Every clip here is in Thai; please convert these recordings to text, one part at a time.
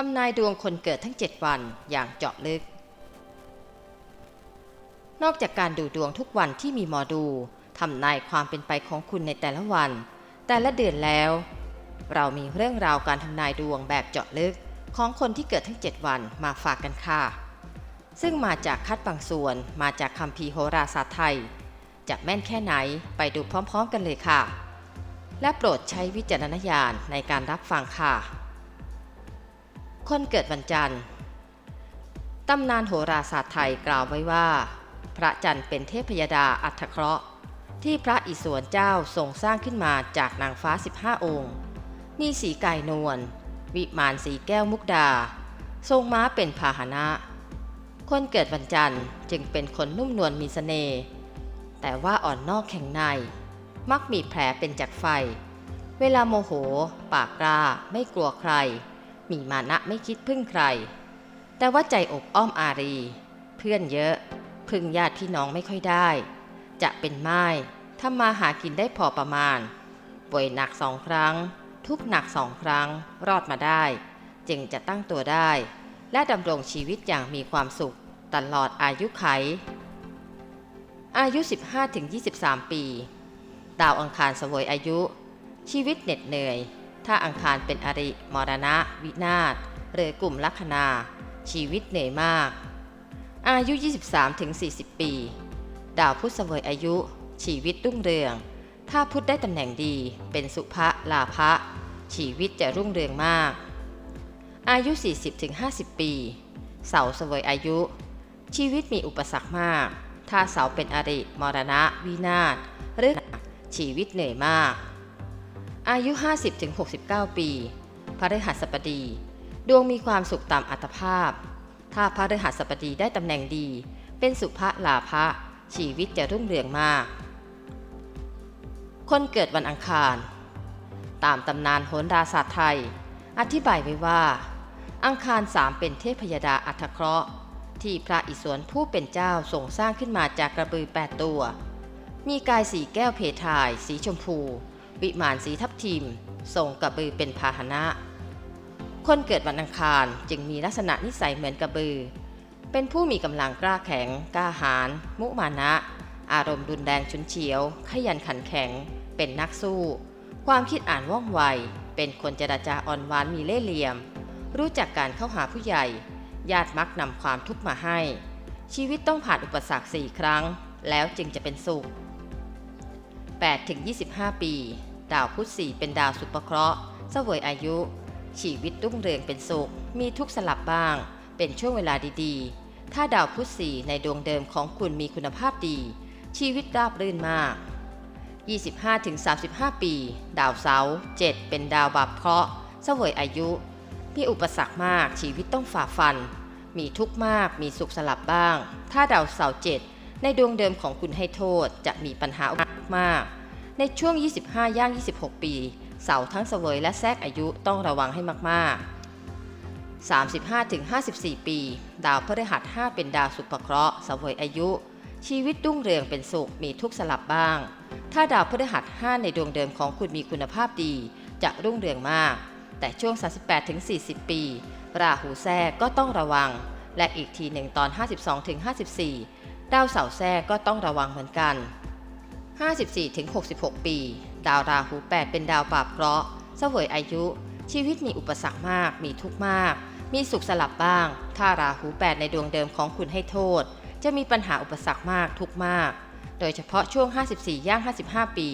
ทำนายดวงคนเกิดทั้ง 7 วันอย่างเจาะลึก นอกจากการดูดวงทุกวันที่มีหมอดูทำนายความเป็นไปของคุณในแต่ละวัน แต่ละเดือนแล้ว เรามีเรื่องราวการทำนายดวงแบบเจาะลึกของคนที่เกิดทั้ง 7 วันมาฝากกันค่ะ ซึ่งมาจากคัดบางส่วนมาจากคำพีโหราศาสตร์ไทย จะแม่นแค่ไหนไปดูพร้อมๆกันเลยค่ะ และโปรดใช้วิจารณญาณในการรับฟังค่ะ คนเกิดวันจันทร์ ตำนานโหราศาสตร์ไทยกล่าวไว้ว่า พระจันทร์เป็นเทพยดาอัฐเคราะห์ ที่พระอิศวรเจ้าทรงสร้างขึ้นมาจากนางฟ้า 15 องค์ มีสีกายนวล วิมานสีแก้วมุกดา ทรงม้าเป็นพาหนะ คนเกิดวันจันทร์จึงเป็นคนนุ่มนวลมีเสน่ห์ แต่ว่าอ่อนนอกแข็งใน มักมีแผลเป็นจากไฟ เวลาโมโห ปากกล้า ไม่กลัวใคร มีมานะไม่คิดพึ่งใคร แต่ว่าใจอบอ้อมอารี เพื่อนเยอะ พึ่งญาติพี่น้องไม่ค่อยได้ จะเป็นไม้ทำมาหากินได้พอประมาณ ป่วยหนักสองครั้ง ทุกหนักสองครั้ง รอดมาได้ จึงจะตั้งตัวได้ และดำรงชีวิตอย่างมีความสุข ตลอดอายุไข อายุ 15-23 ปี ดาวอังคารสวยอายุ ชีวิตเหน็ดเหนื่อย ถ้าอังคารเป็นอริ มรณะ วินาศหรือกลุ่มลัคนา ชีวิตเหนื่อยมาก อายุ 23-40 ปี ดาวพุธเสวยอายุ ชีวิตรุ่งเรือง ถ้าพุธได้ตำแหน่งดี เป็นสุภะลาภะ ชีวิตจะรุ่งเรืองมาก อายุ 40-50 ปี เสาเสวยอายุ ชีวิตมีอุปสรรคมาก ถ้าเสาเป็นอริ มรณะ วินาศหรือชีวิตเหนื่อยมาก อายุ 50-69 ปีพฤหัสบดี ดวงมีความสุขตามอัตภาพ ถ้าพฤหัสบดีได้ตำแหน่งดี เป็นสุภลาภะชีวิตจะรุ่งเรืองมาก คนเกิดวันอังคาร ตามตำนานโหราศาสตร์ไทย อธิบายไว้ว่า อังคารสามเป็นเทพยดาอัฐเคราะห์ ที่พระอิศวรผู้เป็นเจ้าทรงสร้างขึ้นมาจากกระบือแปดตัว มีกายสีแก้วเพทาย สีชมพู วิมานสีทับทิมทรงกระบือเป็นพาหนะ คนเกิดวันอังคารจึงมีลักษณะนิสัยเหมือนกระบือ เป็นผู้มีกำลังกล้าแข็ง กล้าหาญมุมานะ อารมณ์รุนแรงฉุนเฉียว ขยันขันแข็ง เป็นนักสู้ ความคิดอ่านว่องไว เป็นคนเจรจาอ่อนหวานมีเล่ห์เหลี่ยม รู้จักการเข้าหาผู้ใหญ่ ญาติมักนำความทุกข์มาให้ ชีวิตต้องผ่านอุปสรรคสี่ครั้ง แล้วจึงจะเป็นสุข 8ถึง25 ปี ดาวพุธสี่เป็นดาวสุภเคราะห์เสวยอายุ ชีวิตรุ่งเรืองเป็นสุข มีทุกสลับบ้าง เป็นช่วงเวลาดีๆ ถ้าดาวพุธสี่ในดวงเดิมของคุณมีคุณภาพดี ชีวิตราบรื่นมาก 25ถึง35 ปี ดาวเสาร์7เป็นดาวบาปเคราะห์เสวยอายุ มีอุปสรรคมากชีวิตต้องฝ่าฟัน มีทุกข์มากมีสุขสลับบ้าง ถ้าดาวเสาร์เจ็ดในดวงเดิมของคุณให้โทษจะมีปัญหา มากในช่วง 25 ย่าง 26 ปี เสาทั้งเสวยและแทรกอายุต้องระวังให้มาก ๆ 35-54 ปี ดาวพฤหัส 5 เป็นดาวสุภเคราะห์เสวยอายุ ชีวิตรุ่งเรืองเป็นสุขมีทุกข์สลับบ้าง ถ้าดาวพฤหัส 5 ในดวงเดิมของคุณมีคุณภาพดี จะรุ่งเรืองมาก แต่ช่วง 38-40 ปี ราหูแทรกก็ต้องระวัง และอีกทีหนึ่งตอน 52-54ดาวเสาแทรกก็ต้องระวังเหมือนกัน 54-66 ปี ดาวราหู8เป็นดาวบาปเคราะห์เสวยอายุ ชีวิตมีอุปสรรคมาก มีทุกข์มาก มีสุขสลับบ้าง ถ้าราหู8ในดวงเดิมของคุณให้โทษ จะมีปัญหาอุปสรรคมากทุกข์มาก โดยเฉพาะช่วง 54ย่าง55 ปี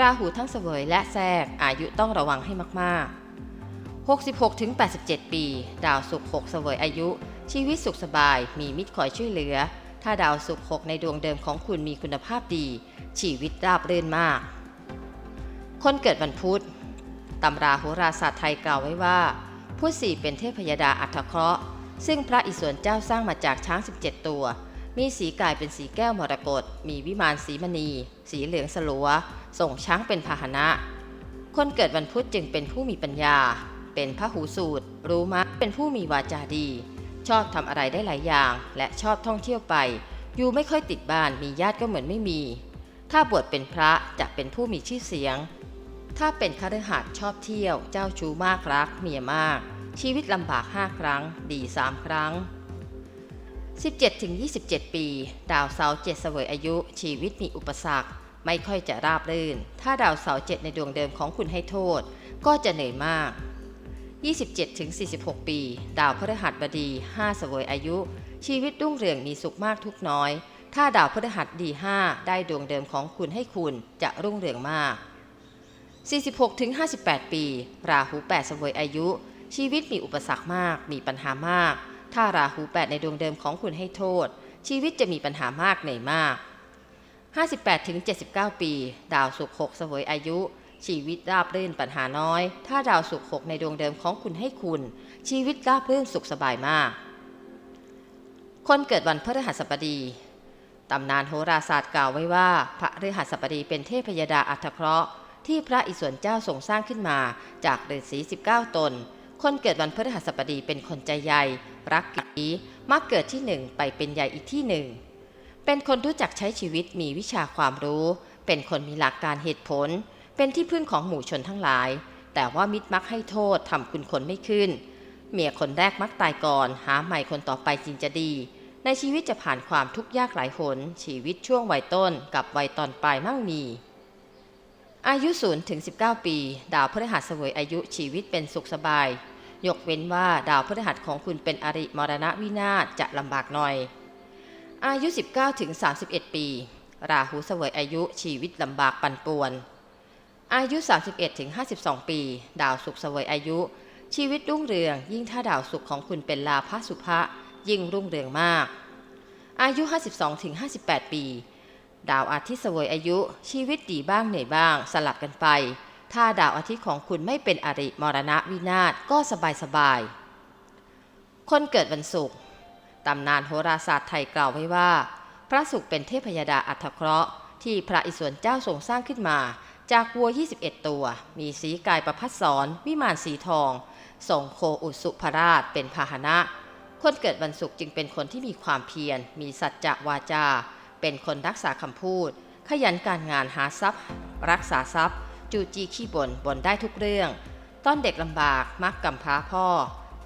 ราหูทั้งเสวยและแทรกอายุต้องระวังให้มากๆ66ถึง87 ปี ดาวศุกร์6เสวยอายุ ชีวิตสุขสบาย มีมิตรคอยช่วยเหลือ ถ้าดาวศุกร์6ในดวงเดิมของคุณมีคุณภาพดี ชีวิตราบรื่นมาก คนเกิดวันพุธตำราโหราศาสตร์ไทยกล่าวไว้ว่าพุธสี่เป็นเทพยดาอัฐเคราะห์ ซึ่งพระอิศวรเจ้าสร้างมาจากช้าง 17 ตัว มีสีกายเป็นสีแก้วมรกต มีวิมานสีมณี สีเหลืองสลัว ส่งช้างเป็นพาหนะ คนเกิดวันพุธจึงเป็นผู้มีปัญญา เป็นพระหูสูตร รู้มะเป็นผู้มีวาจาดี ชอบทำอะไรได้หลายอย่าง และชอบท่องเที่ยวไป อยู่ไม่ค่อยติดบ้าน มีญาติก็เหมือนไม่มี ถ้าบวชเป็นพระจะเป็นผู้มีชื่อเสียง ถ้าเป็นคฤหัสถ์ชอบเที่ยว เจ้าชู้มากรัก เมียมาก ชีวิตลำบาก 5 ครั้ง ดี3ครั้ง 17-27 ปี ดาวเสาเจ็ดเสวยอายุ ชีวิตมีอุปสรรค ไม่ค่อยจะราบรื่น ถ้าดาวเสาเจ็ดในดวงเดิมของคุณให้โทษ ก็จะเหนื่อยมาก 27-46 ปี ดาวพฤหัสบดี5เสวยอายุ ชีวิตรุ่งเรืองมีสุขมากทุกน้อย ถ้าดาวพฤหัสดี5ได้ดวงเดิมของคุณให้คุณจะรุ่งเรืองมาก 46-58 ปี ราหู8เสวยอายุ ชีวิตมีอุปสรรคมาก มีปัญหามาก ถ้าราหู 8 ในดวงเดิมของคุณให้โทษ ชีวิตจะมีปัญหามากเหนื่อยมาก 58-79 ปี ดาวศุกร์6เสวยอายุ ชีวิตราบรื่นปัญหาน้อย ถ้าดาวศุกร์6ในดวงเดิมของคุณให้คุณ ชีวิตราบรื่นสุขสบายมาก คนเกิดวันพฤหัสบดี ตำนานโหราศาสตร์กล่าวไว้ว่า พระฤหัสบดีเป็นเทพยดาอัฐเคราะห์ที่พระอิศวรเจ้าทรงสร้างขึ้นมาจากฤาษี19 ตน คนเกิดวันพฤหัสบดีเป็นคนใจใหญ่รักกีมักเกิดที่หนึ่งไปเป็นใหญ่อีกที่หนึ่ง เป็นคนรู้จักใช้ชีวิตมีวิชาความรู้ เป็นคนมีหลักการเหตุผล เป็นที่พึ่งของหมู่ชนทั้งหลาย แต่ว่ามิตรมักให้โทษทำคุณคนไม่ขึ้น เมียคนแรกมักตายก่อน หาใหม่คนต่อไปจริงจะดี ในชีวิตจะผ่านความทุกข์ยากหลายหน ชีวิตช่วงวัยต้นกับวัยตอนปลายมั่งมี อายุ0ถึง19 ปี ดาวพฤหัสเสวยอายุชีวิตเป็นสุขสบาย ยกเว้นว่าดาวพฤหัสของคุณเป็นอริมรณะวินาศจะลำบากหน่อย อายุ 19ถึง31 ปี ราหูเสวยอายุชีวิตลำบากปั่นป่วน อายุ 31ถึง52 ปี ดาวศุกร์เสวยอายุ ชีวิตรุ่งเรืองยิ่งถ้าดาวศุกร์ของคุณเป็นลาภสุภะ ยิ่งรุ่งเรืองมาก อายุ 52ถึง58 ปี ดาวอาทิตย์เสวยอายุชีวิตดีบ้างเหนื่อยบ้าง สลับกันไป ถ้าดาวอาทิตย์ของคุณไม่เป็นอริมรณะวินาศก็สบายสบายๆคนเกิดวันศุกร์ตำนานโหราศาสตร์ไทยกล่าวไว้ว่า พระศุกร์เป็นเทพยดาอัฐเคราะห์ที่พระอิศวรเจ้าทรงสร้างขึ้นมา จากวัว 21 ตัว มีสีกายประพัดสอนวิมานสีทอง ส่งโคอุสุภราชเป็นพาหนะ คนเกิดวันศุกร์จึงเป็นคนที่มีความเพียร มีสัจจะวาจา เป็นคนรักษาคำพูด ขยันการงานหาทรัพย์ รักษาทรัพย์ จูจีขี้บ่นบ่นได้ทุกเรื่องตอนเด็กลำบากมักกำพร้าพ่อ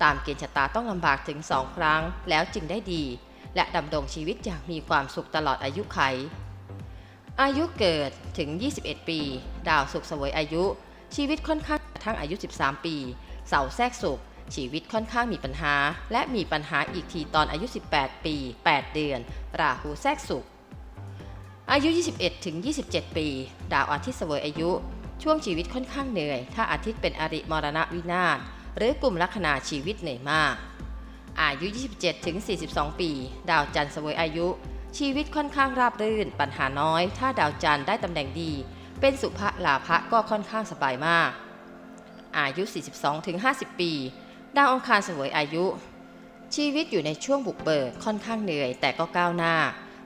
ตามเกณฑ์ชะตาต้องลำบากถึงสองครั้ง แล้วจึงได้ดี และดำรงชีวิตอย่างมีความสุขตลอดอายุไข อายุเกิดถึง 21 ปี ดาวสุขสวยอายุ ชีวิตค่อนข้างกระทั่งอายุ 13 ปี เสาแทรกสุข ชีวิตค่อนข้างมีปัญหา และมีปัญหาอีกทีตอนอายุ 18 ปี 8 เดือน ราหูแทรกสุข อายุ 21ถึง27 ปี ดาวอาทิตย์เสวยอายุ ช่วงชีวิตค่อนข้างเหนื่อย ถ้าอาทิตย์เป็นอริมรณวินาศหรือกลุ่มลัคนาชีวิตเหนื่อยมาก อายุ 27ถึง42 ปี ดาวจันทร์เสวยอายุ ชีวิตค่อนข้างราบรื่น ปัญหาน้อย ถ้าดาวจันทร์ได้ตำแหน่งดี เป็นสุภะลาภะก็ค่อนข้างสบายมาก อายุ 42ถึง50 ปี ดาวองคารเสวยอายุ ชีวิตอยู่ในช่วงบุกเบิกค่อนข้างเหนื่อยแต่ก็ก้าวหน้า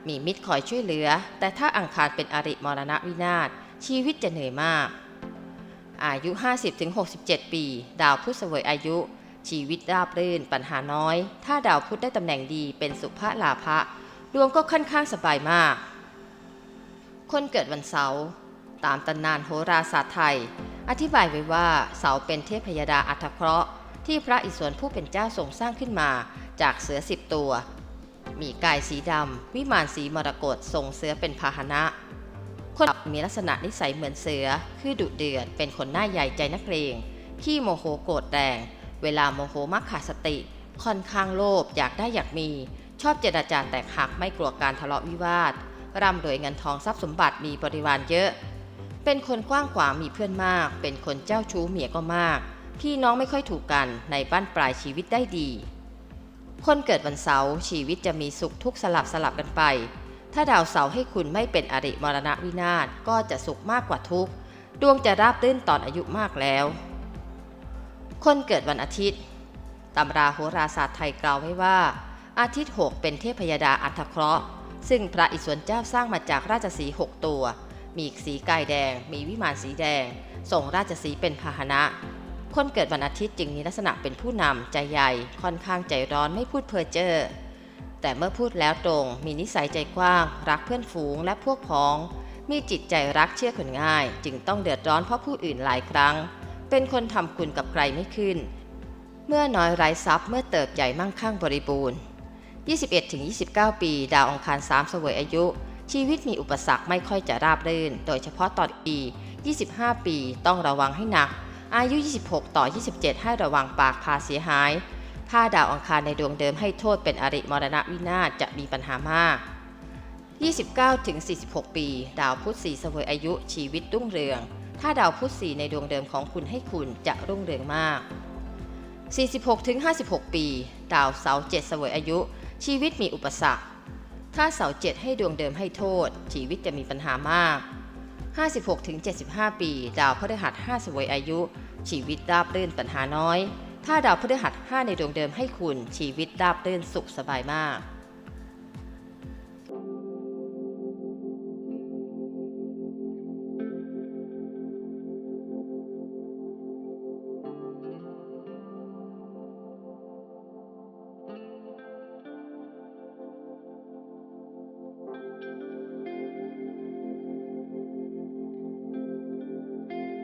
มีมิตรคอยช่วยเหลือ แต่ถ้าอังคารเป็นอริมรณะวินาศชีวิตจะเหนื่อยมาก อายุ 50-67 ปี ดาวพุธเสวยอายุ ชีวิตราบรื่นปัญหาน้อย ถ้าดาวพุธได้ตำแหน่งดีเป็นสุภลาภะดวงก็ค่อนข้างสบายมาก คนเกิดวันเสาร์ตามตำนานโหราศาสตร์ไทย อธิบายไว้ว่าเสาเป็นเทพยดาอัฐเคราะห์ ที่พระอิศวรผู้เป็นเจ้าทรงสร้างขึ้นมาจากเสือสิบตัว มีกายสีดำ วิมานสีมรกตทรงเสือเป็นพาหนะ คนมีลักษณะนิสัยเหมือนเสือ คือดุเดือด เป็นคนหน้าใหญ่ใจนักเลงขี้โมโหโกรธแรง เวลาโมโหมักขาดสติ ค่อนข้างโลภอยากได้อยากมี ชอบเจรจาแตกหักไม่กลัวการทะเลาะวิวาท ร่ำรวยเงินทองทรัพย์สมบัติมีบริวารเยอะ เป็นคนกว้างขวางมีเพื่อนมาก เป็นคนเจ้าชู้เมียก็มาก พี่น้องไม่ค่อยถูกกันในบ้านปลายชีวิตได้ดี คนเกิดวันเสาร์ชีวิตจะมีสุขทุกสลับสลับกันไป ถ้าดาวเสาร์ให้คุณไม่เป็นอริมรณะวินาศก็จะสุขมากกว่าทุกดวงจะราบรื่นตอนอายุมากแล้ว คนเกิดวันอาทิตย์ตำราโหราศาสตร์ไทยกล่าวไว้ว่า อาทิตย์ 6 เป็นเทพยดาอัฐเคราะห์ ซึ่งพระอิศวรเจ้าสร้างมาจากราชสีห์6ตัว มีสีกายแดง มีวิมานสีแดง ส่งราชสีห์เป็นพาหนะ คนเกิดวันอาทิตย์จึงมีลักษณะเป็นผู้นำใจใหญ่ ค่อนข้างใจร้อนไม่พูดเพ้อเจ้อแต่เมื่อพูดแล้วตรง มีนิสัยใจกว้าง รักเพื่อนฝูงและพวกพ้อง มีจิตใจรักเชื่อคนง่าย จึงต้องเดือดร้อนเพราะผู้อื่นหลายครั้ง เป็นคนทำคุณกับใครไม่ขึ้น เมื่อน้อยไร้ทรัพย์เมื่อเติบใหญ่มั่งคั่งบริบูรณ์ 21-29 ปี ดาวองคาร3เสวยอายุ ชีวิตมีอุปสรรคไม่ค่อยจะราบรื่น โดยเฉพาะตอนปี 25 ปีต้องระวังให้หนัก อายุ 26 ต่อ 27 ให้ระวังปากพาเสียหาย ถ้าดาวอังคารในดวงเดิมให้โทษเป็นอริมรณะวินาศจะมีปัญหามาก 29 ถึง 46 ปี ดาวพุธสีเสวยอายุชีวิตรุ่งเรือง ถ้าดาวพุธสีในดวงเดิมของคุณให้คุณจะรุ่งเรืองมาก 46 ถึง 56 ปี ดาวเสาเจ็ดเสวยอายุ ชีวิตมีอุปสรรค ถ้าเสาเจ็ดให้ดวงเดิมให้โทษ ชีวิตจะมีปัญหามาก 56 ถึง 75 ปี ดาวพฤหัส5เสวยอายุ ชีวิตราบรื่นปัญหาน้อย ถ้าดาวพฤหัส 5 ในดวงเดิมให้คุณชีวิตราบรื่นสุขสบายมาก